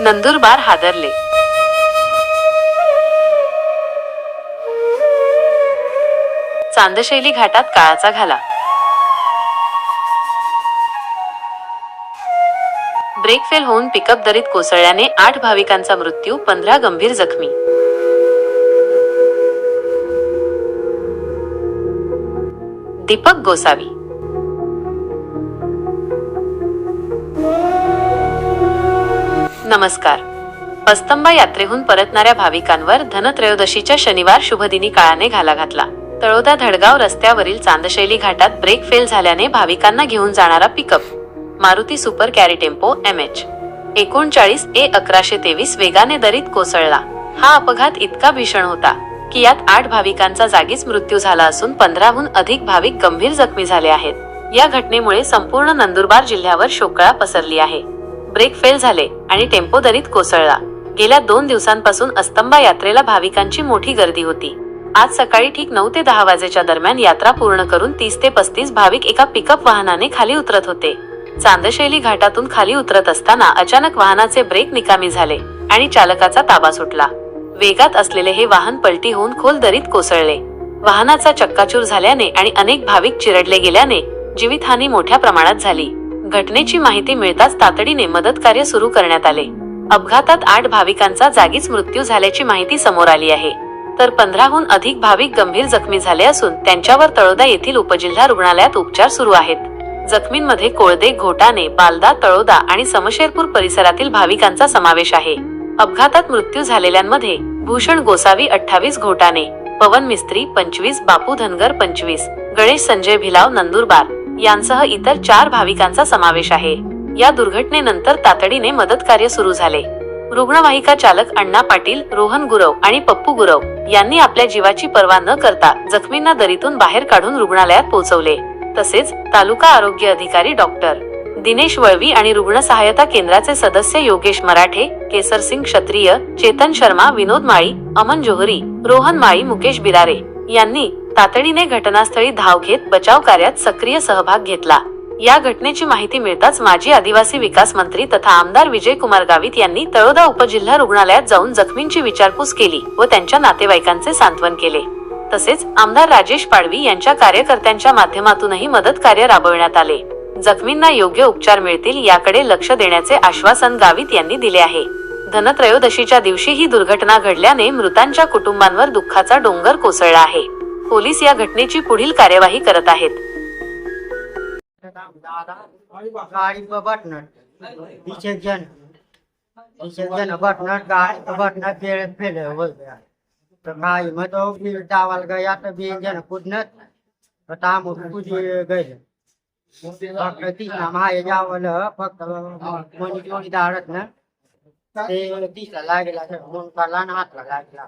नंदुरबार हादरले. चांदशैली घाटात काळाचा घाला. ब्रेक फेल होऊन पिकअप दरीत कोसळल्याने आठ भाविकांचा मृत्यू पंधरा गंभीर जखमी. दीपक गोसावी. नमस्कार. अस्तंबा यात्रेहून परतणाऱ्या भाविकांवर धनत्रयोदशीच्या शनिवार शुभदिनी काळाने घाला घातला. तळोदा धडगाव रस्त्यावरील चांदशैली घाटात ब्रेक फेल झाल्याने भाविकांना घेऊन जाणारा pickup. Maruti super carry tempo M H एकोणचाळीस ए अकराशे तेवीस वेगाने दरीत कोसळला. हा अपघात इतका भीषण होता की यात आठ भाविकांचा जागीच मृत्यू झाला असून पंधराहून अधिक भाविक गंभीर जखमी झाले आहेत. या घटनेमुळे संपूर्ण नंदुरबार जिल्ह्यावर शोकळा पसरली आहे. ब्रेक फेल झाले आणि टेम्पो दरीत कोसळला. गेल्या दोन दिवसांपासून अस्तंबा यात्रेला भाविकांची मोठी गर्दी होती. आज सकाळी ठीक नऊ ते दहा वाजेच्या दरम्यान यात्रा पूर्ण करून तीस ते पस्तीस भाविक एका पिकअप वाहनाने खाली उतरत होते. चांदशैली घाटातून खाली उतरत असताना अचानक वाहनाचे ब्रेक निकामी झाले आणि चालकाचा ताबा सुटला. वेगात असलेले हे वाहन पलटी होऊन खोल दरीत कोसळले. वाहनाचा चक्काचूर झाल्याने आणि अनेक भाविक चिरडले गेल्याने जीवितहानी मोठ्या प्रमाणात झाली. घटनेची माहिती मिळताच तातडीने मदत कार्य सुरू करण्यात आले. अपघातात आठ भाविकांचा जागीच मृत्यू झाल्याची माहिती समोर आली आहे. तर पंधराहून अधिक भाविक गंभीर जखमी झाले असून त्यांच्यावर तळोदा येथील उपजिल्हा रुग्णालयात उपचार सुरू आहेत. जखमींमध्ये कोळदे घोटाने बालदा तळोदा आणि समशेरपूर परिसरातील भाविकांचा समावेश आहे. अपघातात मृत्यू झालेल्यांमध्ये भूषण गोसावी अठ्ठावीस घोटाने पवन मिस्त्री पंचवीस बापू धनगर पंचवीस गणेश संजय भिलाव नंदुरबार यांसह इतर चार भाविकांचा समावेश आहे. या दुर्घटनेनंतर तातडीने मदत कार्य सुरू झाले. रुग्णवाहिका चालक अण्णा पाटील रोहन गुरव आणि पप्पू गुरव यांनी आपल्या जीवाची पर्वा न करता जखमींना दरीतून बाहेर काढून रुग्णालयात पोहोचवले. तसेच तालुका आरोग्य अधिकारी डॉक्टर दिनेश वळवी आणि रुग्ण सहायता केंद्राचे सदस्य योगेश मराठे केसर सिंग क्षत्रिय चेतन शर्मा विनोद माळी अमन जोहरी रोहन माळी मुकेश बिरारे यांनी तातडीने घटनास्थळी धाव घेत बचाव कार्यात सक्रिय सहभाग घेतला. या घटनेची माहिती मिळताच माजी आदिवासी विकास मंत्री तथा आमदार विजय कुमार गावित यांनी तळोदा उपजिल्हा रुग्णालयात जाऊन जखमींची विचारपूस केली व त्यांच्या नातेवाईकांचे सांत्वन केले. तसेच आमदार राजेश पाडवी यांच्या कार्यकर्त्यांच्या माध्यमातूनही मदत कार्य राबविण्यात आले. जखमींना योग्य उपचार मिळतील याकडे लक्ष देण्याचे आश्वासन गावित यांनी दिले आहे. धनत्रयोदशीच्या दिवशी ही दुर्घटना घडल्याने मृतांच्या कुटुंबांवर दुःखाचा डोंगर कोसळला आहे. पोलीस या घटनेची पुढील कार्यवाही करत आहेत. गाड़ी बटन बटन गाड़ी बटन गया तो गाड़ी गया जन कुदनत तो ताम कूद फक्त जावल फक्त दाडत ना ते तिसरा लागला म्हणून काढला हातला लागला.